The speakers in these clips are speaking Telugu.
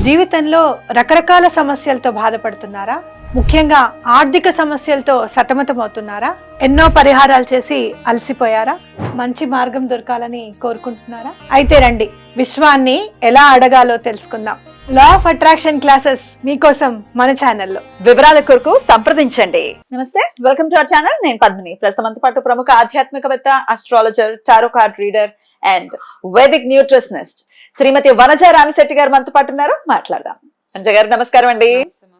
జీవితంలో రకరకాల సమస్యలతో బాధపడుతున్నారా? ముఖ్యంగా ఆర్థిక సమస్యలతో సతమతమవుతున్నారా? ఎన్నో పరిహారాలు చేసి అలసిపోయారా? మంచి మార్గం దొరకాలని కోరుకుంటున్నారా? అయితే రండి విశ్వాన్ని ఎలా అడగాలో తెలుసుకుందాం. లా ఆఫ్ అట్రాక్షన్ క్లాసెస్ మీకోసం మన ఛానల్లో వివరాల కొరకు సంప్రదించండి. నమస్తే వెల్కమ్ టు అవర్ ఛానల్ నేను పద్మిని. ప్రస్తుతం పాటు ప్రముఖ ఆధ్యాత్మికవేత్త astrologer tarot card reader and Vedic nutritionist Shrimati Vanaja Ramisetti garu మనతో పాటు ఉన్నారు. మాట్లాడదాం. వనజ గారు నమస్కారం అండి.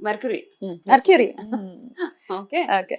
Mercury Mercury okay okay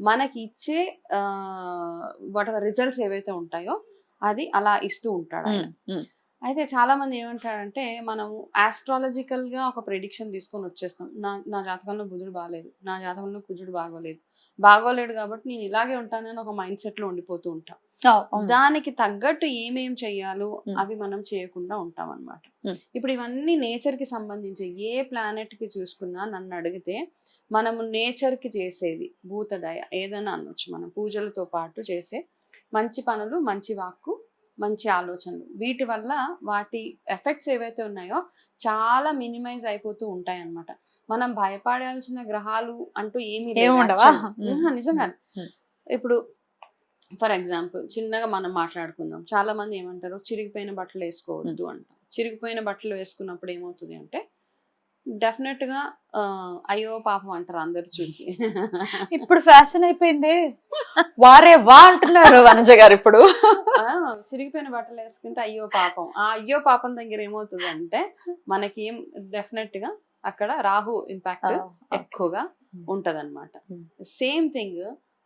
మనకి ఇచ్చే వాట్ రిజల్ట్స్ ఏవైతే ఉంటాయో అది అలా ఇస్తూ ఉంటాడు. అయితే చాలా మంది ఏమంటారంటే మనం ఆస్ట్రాలజికల్గా ఒక ప్రిడిక్షన్ తీసుకొని వచ్చేస్తాం. నా నా జాతకంలో బుధుడు బాగాలేదు నా జాతకంలో కుజుడు బాగోలేదు. బాగోలేడు కాబట్టి నేను ఇలాగే ఉంటానని ఒక మైండ్ సెట్లో ఉండిపోతూ ఉంటాం. దానికి తగ్గట్టు ఏమేం చెయ్యాలో Hmm. అవి మనం చేయకుండా ఉంటాం అనమాట Hmm. ఇప్పుడు ఇవన్నీ నేచర్కి సంబంధించి ఏ ప్లానెట్కి చూసుకున్నా నన్ను అడిగితే మనము నేచర్కి చేసేది భూతదయ ఏదైనా అనొచ్చు. మనం పూజలతో పాటు చేసే మంచి పనులు మంచి వాక్కు మంచి ఆలోచనలు. వీటి వల్ల వాటి ఎఫెక్ట్స్ ఏవైతే ఉన్నాయో చాలా మినిమైజ్ అయిపోతూ ఉంటాయి అన్నమాట మనం భయపడాల్సిన గ్రహాలు అంటూ ఏమీ నిజంగా Hmm. ఇప్పుడు ఫర్ ఎగ్జాంపుల్ చిన్నగా మనం మాట్లాడుకుందాం. చాలా మంది ఏమంటారు చిరిగిపోయిన బట్టలు వేసుకోవద్దు అంటాం. చిరిగిపోయిన బట్టలు వేసుకున్నప్పుడు ఏమవుతుంది అంటే డెఫినెట్గా అయ్యో పాపం అంటారు అందరు చూసి. ఇప్పుడు ఫ్యాషన్ అయిపోయింది. వారే వా అంటున్నారు వనజ గారు ఇప్పుడు. చిరిగిపోయిన బట్టలు వేసుకుంటే అయ్యో పాపం. ఆ అయ్యో పాపం దగ్గర ఏమవుతుంది అంటే మనకి ఏం డెఫినెట్గా అక్కడ రాహు ఇంపాక్ట్ ఎక్కువగా ఉంటది అనమాట Hmm. సేమ్ థింగ్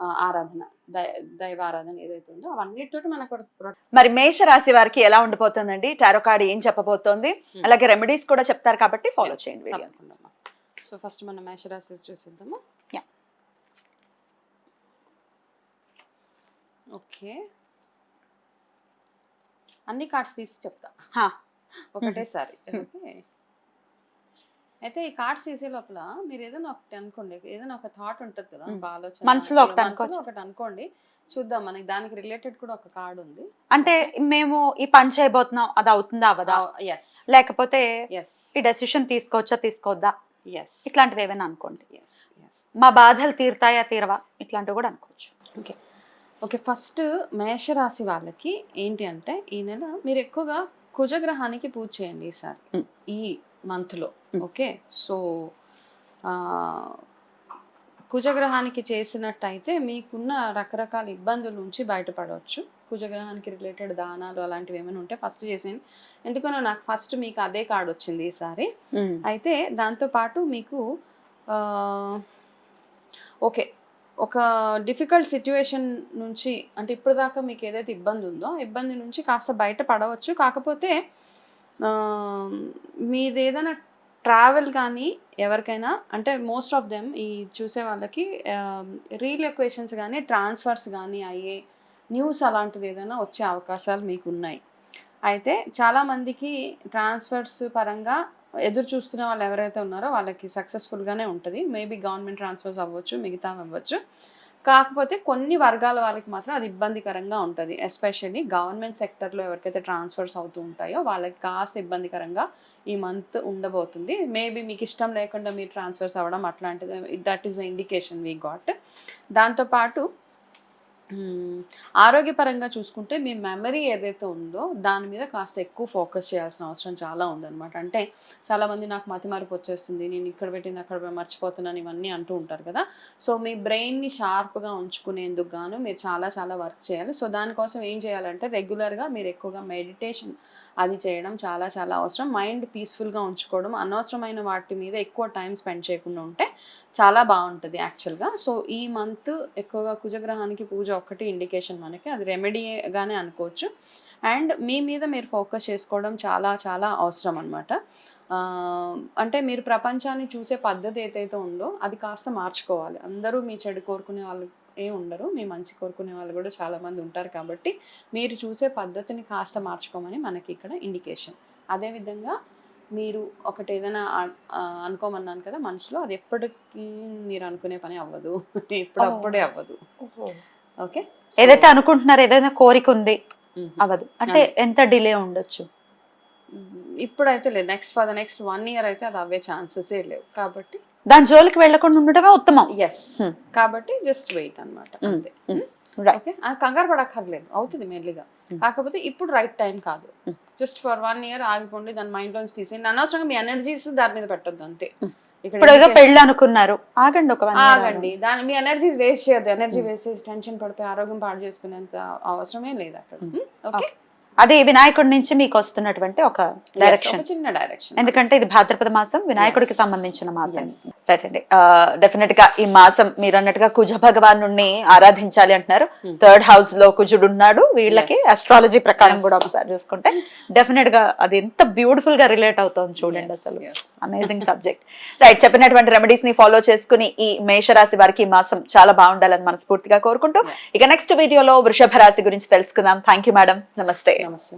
ఆరాధన దైవ ఆరాధన ఏదైతే ఉందో అవన్నిటితో మనకు మరి మేష రాశి వారికి ఎలా ఉండిపోతుందండి? టారో కార్డ్ ఏం చెప్పబోతోంది? అలాగే రెమెడీస్ కూడా చెప్తారు కాబట్టి ఫాలో చేయండి సో ఫస్ట్ మనం మేషరాశి చూసిద్దాము. ఓకే అన్ని కార్డ్స్ తీసి చెప్తా. హా. ఒకటేసారి. ఓకే. అయితే ఈ కార్డ్స్ తీసే లోపల మీరు ఏదైనా ఒకటి అనుకోండి ఏదైనా ఒక థాట్ ఉంటుంది కదా. ఒక ఆలోచన మనసులో ఒకటి మనసులో. ఒకటి అనుకోండి చూద్దాం మనకి దానికి రిలేటెడ్ కూడా ఒక కార్డ్ ఉంది. అంటే మేము ఈ పని చేయబోతున్నాం అది అవుతుందా అవదా? ఎస్ లేకపోతే ఎస్ ఈ డెసిషన్ తీసుకోవచ్చా తీసుకోవద్దా? ఎస్ ఇట్లాంటివి ఏమైనా అనుకోండి. ఎస్ ఎస్ మా బాధలు తీరుతాయా తీరవా? ఇట్లాంటివి కూడా అనుకోవచ్చు. ఓకే ఓకే ఫస్ట్ మేషరాశి వాళ్ళకి ఏంటి అంటే ఈ నెల మీరు ఎక్కువగా కుజగ్రహానికి పూజ చేయండి ఈసారి. ఈ మంత్లో. ఓకే? సో కుజగ్రహానికి చేసినట్టయితే మీకున్న రకరకాల ఇబ్బందుల నుంచి బయటపడవచ్చు. కుజగ్రహానికి రిలేటెడ్ దానాలు అలాంటివి ఏమైనా ఉంటే ఫస్ట్ చేసేయండి. ఎందుకనో నాకు ఫస్ట్ మీకు అదే కార్డ్ వచ్చింది ఈసారి. అయితే దాంతోపాటు మీకు ఓకే. ఒక డిఫికల్ట్ సిచ్యువేషన్ నుంచి అంటే ఇప్పుడు దాకా మీకు ఏదైతే ఇబ్బంది ఉందో ఇబ్బంది నుంచి కాస్త బయట పడవచ్చు కాకపోతే మీది ఏదైనా ట్రావెల్ కానీ ఎవరికైనా అంటే మోస్ట్ ఆఫ్ దెమ్ ఈ చూసే వాళ్ళకి రీలొకేషన్స్ కానీ ట్రాన్స్ఫర్స్ కానీ అయ్యే న్యూస్ అలాంటిది ఏదైనా వచ్చే అవకాశాలు మీకు ఉన్నాయి అయితే చాలామందికి ట్రాన్స్ఫర్స్ పరంగా ఎదురు చూస్తున్న వాళ్ళు ఎవరైతే ఉన్నారో వాళ్ళకి సక్సెస్ఫుల్గానే ఉంటుంది. మేబీ గవర్నమెంట్ ట్రాన్స్ఫర్స్ అవ్వచ్చు మిగతా అవ్వచ్చు. కాకపోతే కొన్ని వర్గాల వాళ్ళకి మాత్రం అది ఇబ్బందికరంగా ఉంటుంది. ఎస్పెషల్లీ గవర్నమెంట్ సెక్టర్లో ఎవరికైతే ట్రాన్స్ఫర్స్ అవుతూ ఉంటాయో వాళ్ళకి కాస్త ఇబ్బందికరంగా ఈ మంత్ ఉండబోతుంది. మేబీ మీకు ఇష్టం లేకుండా మీరు ట్రాన్స్ఫర్స్ అవ్వడం అట్లాంటిది that is the indication we got దాంతోపాటు ఆరోగ్యపరంగా చూసుకుంటే మీ మెమరీ ఏదైతే ఉందో దాని మీద కాస్త ఎక్కువ ఫోకస్ చేయాల్సిన అవసరం చాలా ఉందన్నమాట. అంటే చాలామంది నాకు మతి మార్పు వచ్చేస్తుంది నేను ఇక్కడ పెట్టింది అక్కడ మర్చిపోతున్నాను ఇవన్నీ అంటూ ఉంటారు కదా. సో మీ బ్రెయిన్ని షార్ప్గా ఉంచుకునేందుకు గాను మీరు చాలా చాలా వర్క్ చేయాలి. సో దానికోసం ఏం చేయాలంటే రెగ్యులర్గా మీరు ఎక్కువగా మెడిటేషన్ అది చేయడం చాలా చాలా అవసరం. మైండ్ పీస్ఫుల్గా ఉంచుకోవడం అనవసరమైన వాటి మీద ఎక్కువ టైం స్పెండ్ చేయకుండా ఉంటే చాలా బాగుంటుంది యాక్చువల్గా సో ఈ మంత్ ఎక్కువగా కుజగ్రహానికి పూజ ఒక్కటి ఇండికేషన్ మనకి. అది రెమెడీగానే అనుకోవచ్చు. అండ్ మీ మీద మీరు ఫోకస్ చేసుకోవడం చాలా చాలా అవసరం అనమాట అంటే మీరు ప్రపంచాన్ని చూసే పద్ధతి ఏదైతే ఉందో అది కాస్త మార్చుకోవాలి. అందరూ మీ చెడు కోరుకునే వాళ్ళు ఏ ఉండరు. మీ మంచి కోరుకునే వాళ్ళు కూడా చాలా మంది ఉంటారు కాబట్టి మీరు చూసే పద్ధతిని కాస్త మార్చుకోమని మనకి ఇక్కడ ఇండికేషన్ అదేవిధంగా మీరు ఒకటి ఏదైనా అనుకోమన్నాను కదా మనసులో అది ఎప్పటికీ మీరు అనుకునే పని అవ్వదు. ఎప్పుడప్పుడే అవ్వదు. ఓకే? ఏదైతే అనుకుంటున్నారో ఏదైనా కోరిక ఉంది అవ్వదు. అంటే ఎంత డిలే ఉండొచ్చు? ఇప్పుడైతే లేదు. Next for the next one year అయితే అది అవే ఛాన్సెసే లేవు. కాబట్టి దాని జోలికి వెళ్ళకుండా ఉండటమే ఉత్తమం. Yes Hmm. కాబట్టి జస్ట్ వెయిట్ అనమాట. అంతే. Right. ఓకే కంగారు పడక్కర్లేదు. అవుతుంది మెల్లిగా. Hmm. కాకపోతే ఇప్పుడు రైట్ టైం కాదు. జస్ట్ ఫర్ వన్ ఇయర్ ఆగిపోండి దాని మైండ్ లోంచి తీసేయండి. అనవసరంగా మీ ఎనర్జీస్ దాని మీద పెట్టొద్దు అంతే. Hmm. ఇప్పుడు ఏదో పెళ్ళి అనుకున్నారు. ఆగండి ఒక ఆగండి. దాని మీ ఎనర్జీ వేస్ట్ చేయొద్దు. ఎనర్జీ వేస్ట్ చేసి టెన్షన్ పడిపోయి ఆరోగ్యం పాడు చేసుకునేంత అవసరమే లేదు అక్కడ. ఓకే. అది వినాయకుడి నుంచి మీకు వస్తున్నటువంటి ఒక డైరెక్షన్ చిన్న డైరెక్షన్ ఎందుకంటే ఇది భాద్రపద మాసం వినాయకుడికి సంబంధించిన మాసం. రైట్ అండి డెఫినెట్గా ఈ మాసం మీరు అన్నట్టుగా కుజ భగవాను ఆరాధించాలి అంటున్నారు. Hmm. థర్డ్ హౌస్లో కుజుడు ఉన్నాడు. వీళ్ళకి. అస్ట్రాలజీ ప్రకారం. కూడా ఒకసారి చూసుకుంటే డెఫినెట్గా అది ఎంత బ్యూటిఫుల్గా రిలేట్ అవుతుంది చూడండి అసలు. అమేజింగ్ సబ్జెక్ట్ రైట్ చెప్పినటువంటి రెమెడీస్ని ఫాలో చేసుకుని ఈ మేషరాశి వారికి ఈ మాసం చాలా బాగుండాలని మనస్ఫూర్తిగా కోరుకుంటూ ఇక నెక్స్ట్ వీడియోలో వృషభ రాశి గురించి తెలుసుకుందాం. థ్యాంక్ యూ మేడం నమస్తే నమస్తే